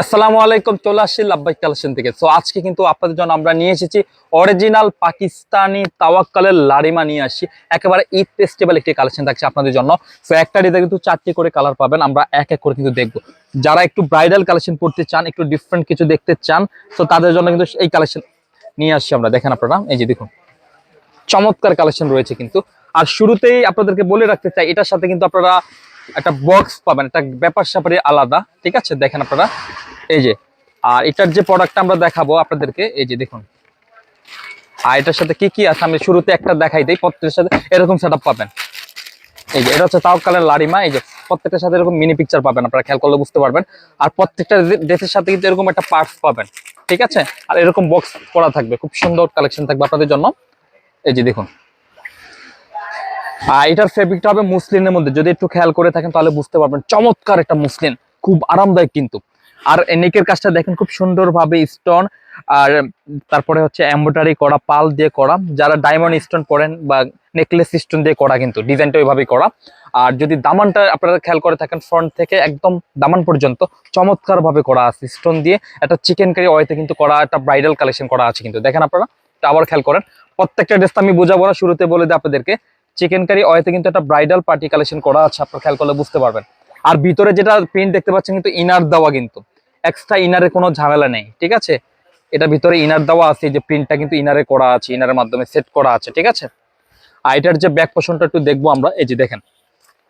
আসসালামু আলাইকুম, চলে আসছি লাব্বাই কালেকশন থেকে। তো আজকে কিন্তু আপনাদের জন্য আমরা নিয়ে এসেছি অরিজিনাল পাকিস্তানি তাওয়াক্কালের লারিমা নিয়ে আসছি। একেবারে ঈদ ফেস্টিভ্যাল একটি কালেকশন থাকছে আপনাদের জন্য। তো একটা ডিতে কিন্তু চারটি করে কালার পাবেন, আমরা এক এক করে কিন্তু দেখব। যারা একটু ব্রাইডাল কালেকশন পড়তে চান, একটু ডিফারেন্ট কিছু দেখতে চান তো তাদের জন্য কিন্তু এই কালেকশন নিয়ে আসছি আমরা। দেখেন আপনারা, এই যে দেখুন। চমৎকার কালেকশন রয়েছে কিন্তু। আর শুরুতেই আপনাদেরকে বলে রাখতে চাই, এটার সাথে কিন্তু আপনারা একটা বক্স পাবেন, একটা ব্যাপার স্যাপারে আলাদা, ঠিক আছে? দেখেন আপনারা। এই যে, আর এটার যে প্রোডাক্টটা আমরা দেখাবো আপনাদেরকে, এই যে দেখুন। আর এটার সাথে কি কি আছে? আমি শুরুতে একটা দেখাই দিই প্রত্যেকের সাথে এরকম সেট পাবেন। এই যে, এটা হচ্ছে তাওকালের লারিমা, এই যে, প্রত্যেকটার সাথে এরকম মিনি পিকচার পাবেন, আপনারা খেয়াল করলে বুঝতে পারবেন। আর প্রত্যেকটা ড্রেসের সাথে কিন্তু এরকম একটা পার্টস পাবেন, ঠিক আছে? আর এরকম বক্স করা থাকবে, খুব সুন্দর কালেকশন থাকবে আপনাদের জন্য। এই যে দেখুন। আর এটার ফেব্রিকটা হবে মুসলিনের মধ্যে। যদি একটু খেয়াল করে থাকেন, তাহলে বুঝতে পারবেন চমৎকার একটা মুসলিন খুব আরামদায়ক কিন্তু। আর নেকের কাজটা দেখেন, খুব সুন্দরভাবে স্টোন আর তারপরে হচ্ছে এম্ব্রয়ডারি করা, পাল দিয়ে করা। যারা ডায়মন্ড স্টোন পরেন বা নেকলেস স্টোন দিয়ে করা কিন্তু ডিজাইনটা ওইভাবেই করা। আর যদি দামানটা আপনারা খেয়াল করে থাকেন ফ্রন্ট থেকে একদম দামান পর্যন্ত চমৎকার ভাবে করা আছে স্টোন দিয়ে। একটা চিকেন কারি ওয়েতে কিন্তু করা, একটা ব্রাইডাল কালেকশন করা আছে কিন্তু। দেখেন আপনারা আবার খেয়াল করেন। প্রত্যেকটা ড্রেস আমি বোঝাবো না, শুরুতে বলে দিই আপনাদেরকে। চিকেন কারি ওয়েতে কিন্তু একটা ব্রাইডাল পার্টি কালেকশন করা আছে, আপনারা খেয়াল করলে বুঝতে পারবেন। আর ভিতরে যেটা প্রিন্ট দেখতে পাচ্ছেন কিন্তু ইনার দেওয়া কিন্তু। এক্সট্রা ইনারে কোনো ঝামেলা নেই, ঠিক আছে? এটা ভিতরে ইনার দেওয়া আছে যে প্রিন্টটা কিন্তু ইনারে করা আছে ইনারের মাধ্যমে সেট করা আছে, ঠিক আছে? আর এটার যে ব্যাক পোষণটা একটু দেখব আমরা, এই যে দেখেন।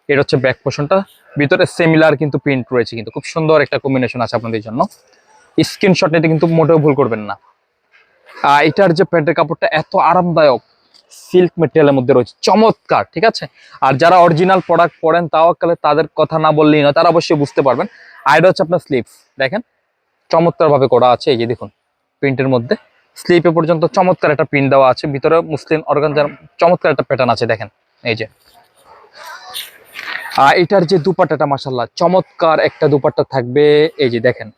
এটা হচ্ছে ব্যাক পোষণটা ভিতরে সিমিলার কিন্তু প্রিন্ট রয়েছে কিন্তু। খুব সুন্দর একটা কম্বিনেশন আছে আপনাদের জন্য। স্ক্রিনশট নিতে কিন্তু মোটেও ভুল করবেন না। আর এটার যে প্যান্টের কাপড়টা এত আরামদায়ক সিল্ক মেটেরিয়ালের মধ্যে রয়েছে। চমৎকার, ঠিক আছে? আর যারা অরিজিনাল প্রোডাক্ট পরেন, তাও কালে তাদের কথা না বললেই নয়, তারা অবশ্যই বুঝতে পারবেন। আর এটা হচ্ছে আপনার স্লিপস দেখেন? চমৎকার ভাবে করা আছে, এই যে দেখুন, প্রিন্টের মধ্যে। স্লিপে পর্যন্ত চমৎকার একটা প্রিন্ট দেওয়া আছে, ভিতরে মুসলিম অর্গানজার চমৎকার একটা প্যাটার্ন আছে, দেখেন, এই যে। আর এটার যে দুপাট্টাটা মাসাল্লাহ চমৎকার একটা দুপাট্টা থাকবে, এই যে দেখেন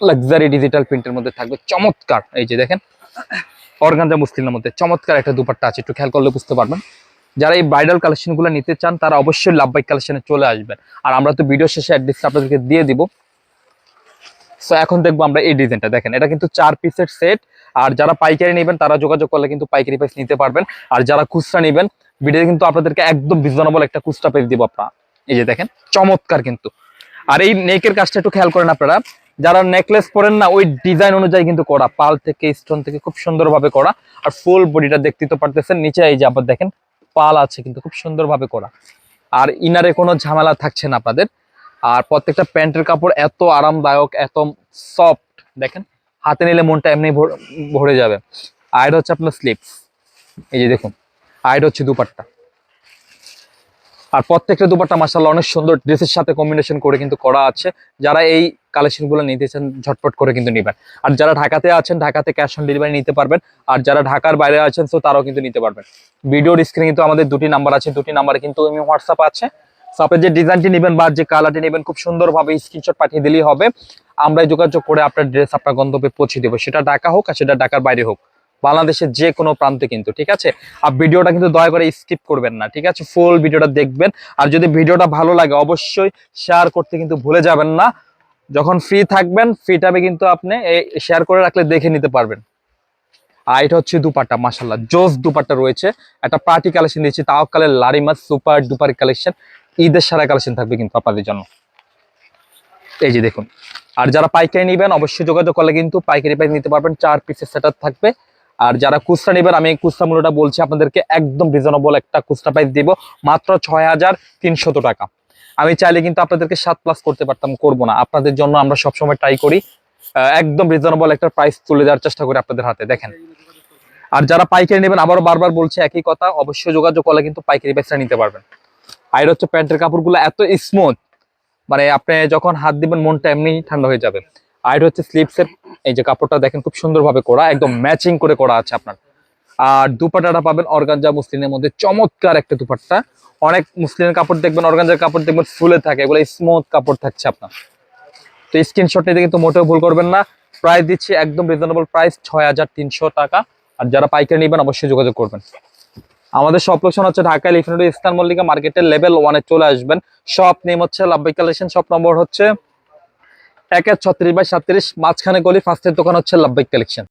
লাক্সারি ডিজিটাল প্রিন্টের মধ্যে থাকবে, চমৎকার, এই যে দেখেন। অর্গানজা মুসলিমের মধ্যে চমৎকার একটা দুপাট্টা আছে, একটু খেয়াল করলে বুঝতে পারবেন। যারা এই ব্রাইডাল কালেকশনগুলো নিতে চান, তারা অবশ্যই লাভবাইক কালেকশনে চলে আসবেন। আর আমরা তো ভিডিও শেষে অ্যাড্রেসটা আপনাদেরকে দিয়ে দিব। সো এখন দেখব আমরা এই ডিজাইনটা দেখেন, এটা কিন্তু চার পিসের সেট আর যারা পাইকারি নেবেন, তারা যোগাযোগ করলে কিন্তু পাইকারি প্রাইস নিতে পারবেন। আর যারা খুচরা নেবেন ভিডিও কিন্তু আপনাদেরকে একদম রিজনেবল একটা খুচরা প্রাইস দিব আপনারা। এই যে দেখেন, চমৎকার কিন্তু। আর এই নেকের কাজটা একটু খেয়াল করেন আপনারা। যারা নেকলেস পরেন না, ওই ডিজাইন অনুযায়ী কিন্তু করা। পাল থেকে স্টোন থেকে খুব সুন্দরভাবে করা। আর ফুল বডিটা দেখতে তো পারতেছেন, নিচে এই যে আবার দেখেন, পাল আছে কিন্তু খুব সুন্দরভাবে করা। আর ইনারে কোনো ঝামেলা থাকছে না আপনাদের। আর প্রত্যেকটা প্যান্টের কাপড় এত আরামদায়ক, এত সফট দেখেন, হাতে নিলে মনটা এমনি ভর- যাবে। আর হচ্ছে আপনার স্লিপস এই যে দেখুন আর হচ্ছে দুপাট্টা। আর প্রত্যেকটা দুপাট্টা মাসাল্লাহ অনেক সুন্দর ড্রেসের সাথে কম্বিনেশন করে কিন্তু করা আছে। যারা এই কালেকশনগুলো নিতে চান, ঝটপট করে কিন্তু নেবেন। আর যারা ঢাকাতে আছেন, ঢাকাতে ক্যাশ অন ডেলিভারি নিতে পারবেন। আর যারা ঢাকার বাইরে আছেন, তো তারাও কিন্তু নিতে পারবেন। ভিডিওর স্ক্রিনে কিন্তু আমাদের দুটি নাম্বার আছে। দুটি নাম্বারে কিন্তু হোয়াটসঅ্যাপ আছে। আপনি যে ডিজাইনটি নেবেন বা যে কালারটি নেবেন, খুব সুন্দরভাবে স্ক্রিনশট পাঠিয়ে দিলেই হবে। আমরা যোগাযোগ করে আপনার ড্রেস আপনার গন্তব্যে পৌঁছে দেবো। সেটা ঢাকা হোক আর সেটা ঢাকার বাইরে হোক। বাংলাদেশের যে কোনো প্রান্তে কিন্তু, ঠিক আছে? আর ভিডিওটা কিন্তু দয়া করে স্কিপ করবেন না, ঠিক আছে? ফুল ভিডিওটা দেখবেন। আর যদি ভিডিওটা ভালো লাগে, অবশ্যই শেয়ার করতে কিন্তু ভুলে যাবেন না। যখন ফ্রি থাকবেন ফ্রি টাইমে কিন্তু আপনি শেয়ার করে রাখলে দেখে নিতে পারবেন। আর এটা হচ্ছে দুপাট্টা মাসাল্লাহ জোস দুপাট্টা রয়েছে। একটা পার্টি কালেকশন দিয়েছি, তাও তাওকালের লারিমা সুপার ডুপার কালেকশন ঈদের সারা কালেকশন থাকবে কিন্তু আপনাদের জন্য। এই যে দেখুন। আর যারা পাইকারি নেবেন, অবশ্যই যোগাযোগ করলে কিন্তু পাইকারি প্রাইস নিতে পারবেন। চার পিসের সেট থাকবে। আর যারা খুচরা নেবেন, আমি খুচরা মূল্যটা বলছি আপনাদেরকে, একদম রিজনেবল একটা খুচরা প্রাইস দিব, মাত্র ছয় হাজার তিনশত টাকা। আমি চাইলে কিন্তু আপনাদেরকে সাত প্লাস করতে পারতাম, করব না। আপনাদের জন্য আমরা সবসময় ট্রাই করি। একদম রিজনেবল একটা প্রাইস তুলে দেওয়ার চেষ্টা করি আপনাদের হাতে, দেখেন। আর যারা পাইকারি নেবেন, আবারও বারবার বলছে একই কথা, অবশ্যই যোগাযোগ করলে কিন্তু পাইকারি প্রাইসটা নিতে পারবেন। আর হচ্ছে প্যান্টের কাপড়গুলো এত স্মুথ মানে আপনি যখন হাত দিবেন, মনটা এমনি ঠান্ডা হয়ে যাবে। আর এটা হচ্ছে স্লিপসের এই যে কাপড়টা দেখেন খুব সুন্দরভাবে করা, একদম ম্যাচিং করে করা আছে আপনার। আর দুপাটাটা পাবেন অর্গানজা মুসলিমের মধ্যে, চমৎকার একটা দুপাট্টা। অনেক মুসলিমের কাপড় দেখবেন, অর্গানজার কাপড় দেখবেন ফুলে থাকে, এগুলো স্মুথ কাপড় থাকছে আপনার। তো স্ক্রিনশট নিতে কিন্তু মোটেও ভুল করবেন না। প্রাইস দিচ্ছি একদম রিজনেবল প্রাইস ছয় হাজার তিনশো টাকা। আর যারা পাইকারি নেবেন অবশ্যই যোগাযোগ করবেন। আমাদের সব লোকেশন হচ্ছে ঢাকা লিফিনেট ইস্তান মল্লিকা মার্কেটের লেভেল ওয়ানে চলে আসবেন। শপ নেম হচ্ছে লাভবাই কালেকশন শপ নম্বর হচ্ছে এক এক ছত্রিশ বাই সাতত্রিশ মাঝখানে গলি ফার্স্টের দোকান হচ্ছে লাভবাইক কালেকশন।